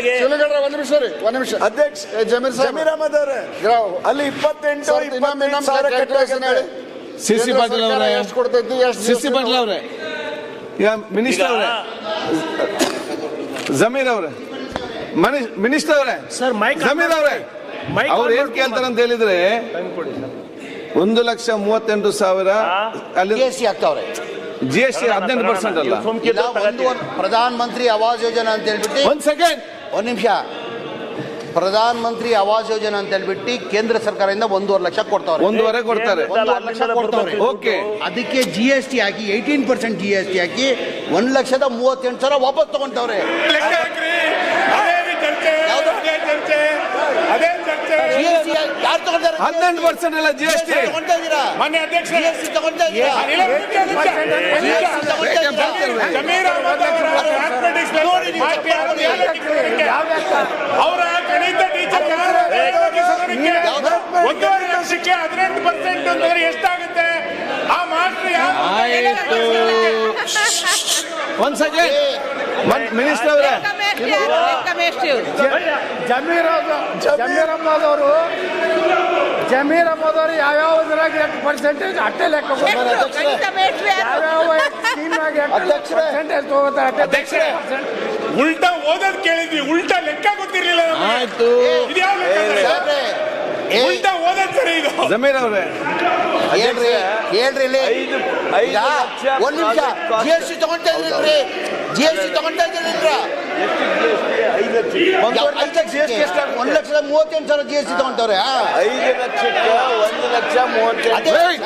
ಆಗಿ ಶಿವಲಿಂಗೌಡ್ರೆ ಒಂದ್ ನಿಮಿಷ ರೀ ಒಂದ್ ನಿಮಿಷ. ಅಧ್ಯಕ್ಷ ಏ, ಜಮೀರ್ ಸಾಹೇಬ್. ಜಮೀರ್ ಅಹಮದ್ ಅವರೇ ಗ್ರಾವ್. ಅಲ್ಲಿ ಇಪ್ಪತ್ತೆಂಟು ಸರ್, ಇನ್ನೊಮ್ಮೆ ಇಪ್ಪತ್ತೈದು ಸಾವಿರ calculation ಹೇಳಿ. ಕಟ್ಟಾಗಿದೆ ಸಿ ಸಿ ಕೇಂದ್ರ ಪಾಟೀಲ್ ಸರ್ಕಾರ ಅವರೇ. ಎಷ್ಟು ಕೊಡ್ತೈತಿ ಎಷ್ಟು ಸಿ ಸಿ ಪಾಟೀಲ್ ಅವರೇ. ಈಗ ಮಿನಿಸ್ಟರ್ ಅವರೇ. ಜಮೀರ್ ಅವರೇ. ಮಿನಿಸ್ಟರ್ ಅವರೇ. ಸರ್ ಮೈಕ್ ಜಮೀರ್ ಅವರೇ. ಅವ್ರು ಏನ್ ಕೇಳ್ತಾರೆ ಅಂತ ಹೇಳಿದ್ರೆ ಒಂದು ಲಕ್ಷ ಮೂವತ್ತೆಂಟು ಸಾವಿರ ಅಲ್ಲಿ ಆಗ್ತಾವ್ರೆ. ಜಿ ಎಸ್ ಟಿ ಹದಿನೆಂಟು ಪರ್ಸೆಂಟ್ ಅಲ್ಲ. ನಾವು ಒಂದು ಪ್ರಧಾನ ಮಂತ್ರಿ ಆವಾಸ್ ಯೋಜನಾ ಅಂತ ಹೇಳ್ಬಿಟ್ಟು ಒಂದ್ ಸೆಕೆಂಡ್ ಒಂದ್ ನಿಮಿಷ. ಪ್ರಧಾನ ಮಂತ್ರಿ ಆವಾಸ್ ಯೋಜನೆ ಅಂತ ಹೇಳ್ಬಿಟ್ಟು ಕೇಂದ್ರ ಸರ್ಕಾರದಿಂದ ಒಂದೂವರೆ ಲಕ್ಷ ಕೊಡ್ತಾರೆ ಒಂದೂವರೆ ಕೊಡ್ತಾರೆ. ಒಂದೂವರೆ ಲಕ್ಷ ಕೊಡ್ತಾರೆ ಓಕೆ. ಅದಕ್ಕೆ ಜಿ ಎಸ್ ಟಿ ಹಾಕಿ eighteen percent G S T ಹಾಕಿ ಒಂದು ಲಕ್ಷದ ಮೂವತ್ತೆಂಟು ಸಾವಿರ ವಾಪಸ್ ತಗೊಂತವ್ರೆ ಯಾವ್ದು? ಜಿ ಎಸ್ ಟಿ ಯಾರು ಹದಿನೆಂಟು ಪರ್ಸೆಂಟ್ ಎಲ್ಲ ಜಿ ಎಸ್ ಟಿ ತಗೊಂತಾ ಇದ್ದೀರಾ? ಜಿ ಎಸ್ ಟಿ ತಗೊಂತಾ ಇದ್ದೀರಾ? ಅವರ ಗಣಿತ ಟೀಚರ್? ಒಂದೂವರೆ ಲಕ್ಷಕ್ಕೆ ಹದಿನೆಂಟು ಪರ್ಸೆಂಟ್ ಅಂತಂದ್ರೆ ಎಷ್ಟಾಗುತ್ತೆ? ಆ ಮಾಸ್ಟರ್ ಯಾರು ಆಯ್ತು. ಮಿನಿಸ್ಟರ್ ಅವರೇ. ಜಮೀರ್ ಜಮೀರ್ ಅಹಮದ್ ಅವರು ಜಮೀರ್ ಅಹಮದ್ ಅವರು ಯಾವ್ಯಾವ ಇದ್ರಾಗ ಎಷ್ಟು ಪರ್ಸೆಂಟೇಜ್ ಅಟ್ಟೆ ಲೆಕ್ಕ. ಪರ್ಸೆಂಟೇಜ್ ತಗೋತಾರೆ? ಅಧ್ಯಕ್ಷರೇ. ಉಲ್ಟಾ ಓದೋದ್ ಕೇಳಿದ್ವಿ. ಉಲ್ಟಾ ಲೆಕ್ಕ ಗೊತ್ತಿರ್ಲಿಲ್ಲ ಆಯ್ತು. ಉಲ್ಟಾ ಓದೋದ್ ಸರಿ ಇದು. ಜಮೀರ್ ಅವರೇ ಹೇಳ್ರಿ ಹೇಳ್ರಿ ಇಲ್ಲಿ. ಒಂದ್ ನಿಮಿಷ. ಜಿ ಎಸ್ ಟಿ ತಗೊಂತಾ ಇದ್ರಿ ಜಿ ಎಸ್ ಟಿ ತಗೊಂತಾ ಇದ್ರಿ ಒಂದ್ ಲಕ್ಷಕ್ಕೆ ಒಂದ್ ಲಕ್ಷದ ಮೂವತ್ತೆಂಟು ಸಾವಿರ ಜಿ ಎಸ್ ಟಿ ತಗೊಂತವ್ರೆ? ಆ? ಐದು ಲಕ್ಷಕ್ಕೆ ಒಂದು ಲಕ್ಷ ಮೂವತ್ತೆಂಟು ನಾನು ಹೇಳಿ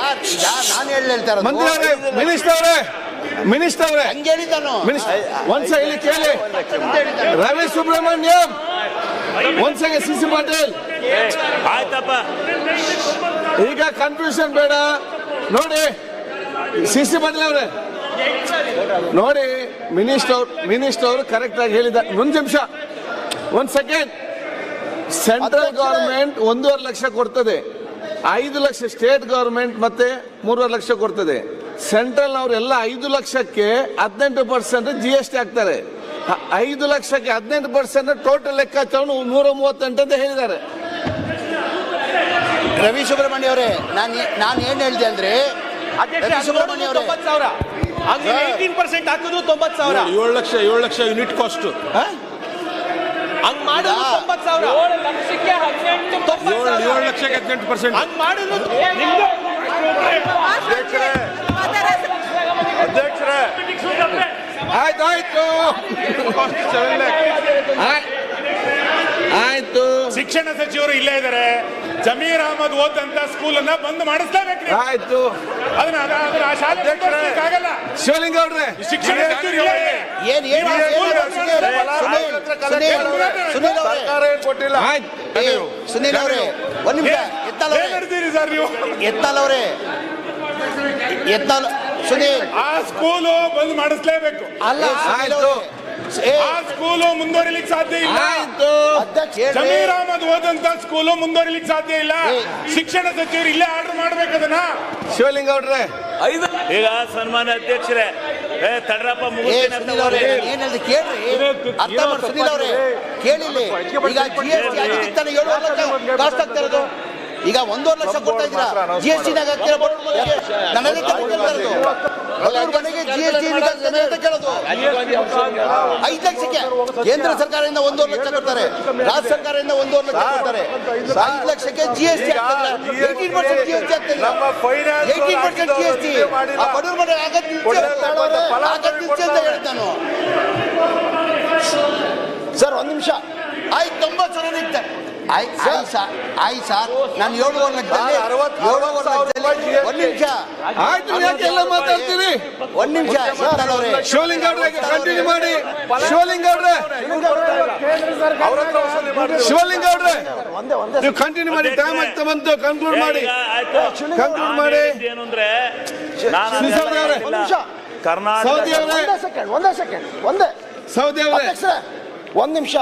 ಮಿನಿಸ್ಟರ್ ಅವರೇ ಮಿನಿಸ್ಟರ್ ಅವರೇ. ಹಂಗೆ ಹೇಳಿದ್ದಾನು? ಕೇಳಿ. ರವಿ ಸುಬ್ರಹ್ಮಣ್ಯಂ ಒಂದ್ ಸಿಸಿ ಸಿ ಸಿ ಪಾಟೀಲ್. ಆಯ್ತಪ್ಪ. ಈಗ ಕನ್ಫ್ಯೂಷನ್ ಬೇಡ. ನೋಡಿ ಸಿಸಿ ಸಿ ಪಾಟೀಲ್ ಅವರೇ ನೋಡಿ ಮಿನಿಸ್ಟರ್ ಮಿನಿಸ್ಟರ್ ಅವರು ಕರೆಕ್ಟ್ ಆಗಿ ಹೇಳಿದ ಒಂದು ನಿಮಿಷ. ಒಂದ್ ಸೆಕೆಂಡ್ ಸೆಂಟ್ರಲ್ ಗವರ್ಮೆಂಟ್ ಒಂದೂವರೆ ಲಕ್ಷ ಕೊಡ್ತದೆ. ಐದು ಲಕ್ಷ ಸ್ಟೇಟ್ ಗವರ್ಮೆಂಟ್ ಮತ್ತೆ ಮೂರುವರೆ ಲಕ್ಷ ಕೊಡ್ತದೆ. ಸೆಂಟ್ರಲ್ ಅವರೆಲ್ಲ ಐದು ಲಕ್ಷಕ್ಕೆ ಹದಿನೆಂಟು ಪರ್ಸೆಂಟ್ ಜಿ ಎಸ್ ಟಿ ಹಾಕ್ತಾರೆ. ಐದು ಲಕ್ಷಕ್ಕೆ ಹದಿನೆಂಟು ಪರ್ಸೆಂಟ್ ಟೋಟಲ್ ಲೆಕ್ಕಾಚಾರ ನೂರ ಮೂವತ್ತೆಂಟು ಅಂತ ಹೇಳಿದ್ದಾರೆ. ರವಿ ಸುಬ್ರಹ್ಮಣ್ಯ ಅವರೇ ನಾನು ನಾನು ಏನು ಹೇಳ್ದೆ ಅಂದ್ರೆ ರವಿ ಸುಬ್ರಹ್ಮಣ್ಯ ಅವರೇ ಏಯ್ಟೀನ್ ಪರ್ಸೆಂಟ್ ಹಾಕಿದ್ರು ತೊಂಬತ್ತು ಸಾವಿರ. ಏಳು ಲಕ್ಷ ಏಳು ಲಕ್ಷ ಯೂನಿಟ್ ಕಾಸ್ಟ್ ಹಂಗ್ ಮಾಡಿದ್ರು ತೊಂಬತ್ತು ಸಾವಿರ. ಏಳು ಲಕ್ಷಕ್ಕೆ ಹದಿನೆಂಟು ಪರ್ಸೆಂಟ್ ಹಂಗ್ ಮಾಡಿದ್ರು ಅಧ್ಯಕ್ಷರೇ. ಆಯ್ತು ಆಯ್ತು. ಆಯ್- ಆಯ್ತು. ಶಿಕ್ಷಣ ಸಚಿವರು ಇಲ್ಲೇ ಇದ್ದಾರೆ. ಜಮೀರ್ ಅಹಮದ್ ಓದಂತ ಸ್ಕೂಲ್ ಅನ್ನ ಬಂದ್ ಮಾಡಿಸ್ಲೇಬೇಕು. ಆಯ್ತು. ಶಿವಲಿಂಗ ಅವ್ರೆ. ಶಿಕ್ಷಣ ಏನ್ ಏನ್ ಸರ್ಕಾರ ಏನ್ ಕೊಟ್ಟಿಲ್ಲ? ಸುನೀಲ್ ಅವರೇ ಒಂದ್ ನಿಮಿಷ. ಎತ್ತಲ್ ಸರ್ ನೀವು? ಎತ್ತಲ್ ಅವರೇ. ಎತ್ತಲ್ ಸುನೀಲ್. ಆ ಸ್ಕೂಲು ಬಂದ್ ಮಾಡಿಸ್ಲೇಬೇಕು. ಅಲ್ಲ ಸುನೀಲ್ ಆಯ್ತು. ಆ ಸ್ಕೂಲು ಮುಂದುವರಿಲಿಕ್ಕೆ ಸಾಧ್ಯ ಇಲ್ಲ. ಆಯ್ತು. ಅಧ್ಯಕ್ಷ. ಜಮೀರ್ ಅಹಮದ್ ಹೋದಂತ ಸ್ಕೂಲು ಮುಂದುವರಿಲಿಕ್ಕೆ ಸಾಧ್ಯ ಇಲ್ಲ. ಶಿಕ್ಷಣ ಸಚಿವರು ಇಲ್ಲೇ ಆರ್ಡರ್ ಮಾಡ್ಬೇಕು ಅದನ್ನ. ಶಿವಲಿಂಗ ಅವ್ರೆ. ಈಗ ಸನ್ಮಾನ್ಯ ಅಧ್ಯಕ್ಷರೇ ಏ ತಡ್ರಪ್ಪ ಮುಗಿಸ್ತೀನಿ ಅಂತ ಸುನೀಲ್ ಅವರೇ ಹೋಗ್ರಿ. ನಾನು ಕೇಳ್ರಿ. ಅರ್ಥ ಮಾಡಿ ಸುನೀಲ್ ಅವರೇ ಕೇಳಿಲ್ಲಿ. ಈಗ ಜಿ ಎಸ್ ಟಿ ಆಗಿದ್ದಕ್ಕೆ ತಾನೇ ಏಳುವರೆ ಲಕ್ಷ ಕಾಸ್ಟ್ ಆಗ್ತಾ ಇರೋದು. ಈಗ ಒಂದೂವರೆ ಲಕ್ಷ ಕೊಡ್ತಾ ಇದ್ದೀರಾ? ಜಿ ಎಸ್ ಟಿ ಹಾಕ್ತೀರಾ ಬಡವ್ರ ಮನೆಗೆ ನನ್ನ ಅದೇ ತಾನೇ ಕೇಳ್ತಾ ಇರೋದು ಬಡವ್ರ ಮನೆಗೆ ಜಿ ಎಸ್ ಟಿ ಅಂತ ಕೇಳೋದು ಐದು ಲಕ್ಷಕ್ಕೆ ಕೇಂದ್ರ ಸರ್ಕಾರದಿಂದ ಒಂದೂವರೆ ಲಕ್ಷ ಕೊಡ್ತಾರೆ. ರಾಜ್ಯ ಸರ್ಕಾರದಿಂದ ಒಂದೂವರೆ ಲಕ್ಷ ಕೊಡ್ತಾರೆ. ಐದು ಲಕ್ಷಕ್ಕೆ G S T eighteen percent G S T ಆಗ್ತಾ ಇಲ್ಲ ನಮ್ಮ eighteen percent G S T ಬಡವ್ರ ಮನೆ ಆಗದ್ ನಿಲ್ಸಿ ಆಗದ್ ನಿಲ್ಸಿ ಅಂತ ಹೇಳಿದ್ ನಾನು ಸರ್ ಒಂದ್ ನಿಮಿಷ ಆಯ್ತು ತೊಂಬತ್ತು ಸಾವಿರ ಆಯ್ತು ಸರ್ ಆಯ್ತು ಸರ್ ನಾನು ಏಳು ಲಕ್ಷದಲ್ಲಿ ಸಾವಿರ ಲಕ್ಷದಲ್ಲಿ ಒಂದು ನಿಮಿಷ. ಆಯ್ತು ಯಾಕೆ ಎಲ್ಲ ಮಾತಾಡ್ತೀರಿ ಒಂದ್ ನಿಮಿಷ. ಶಿವಲಿಂಗ ಅವ್ರೆ. ಕಂಟಿನ್ಯೂ ಮಾಡಿ. ಶಿವಲಿಂಗ ಅವ್ರೆ. ಕೇಂದ್ರ ಸರ್ಕಾರ ಶಿವಲಿಂಗ ಅವ್ರೆ. ನೀವು ಕಂಟಿನ್ಯೂ ಮಾಡಿ. ಟೈಮ್ ಆಗ್ತಾ ಬಂತು. ಕನ್ಕ್ಲೂಡ್ ಮಾಡಿ. ನಾನು ಮಾಡಿ. ಏನು ಅಂದ್ರೆ ಕರ್ನಾಟಕ ಒಂದೇ ಸೆಕೆಂಡ್ ಒಂದೇ ಸೆಕೆಂಡ್ ಒಂದೇ. ಸೌದಿ ಅವರೇ. ಒಂದ್ ನಿಮಿಷ.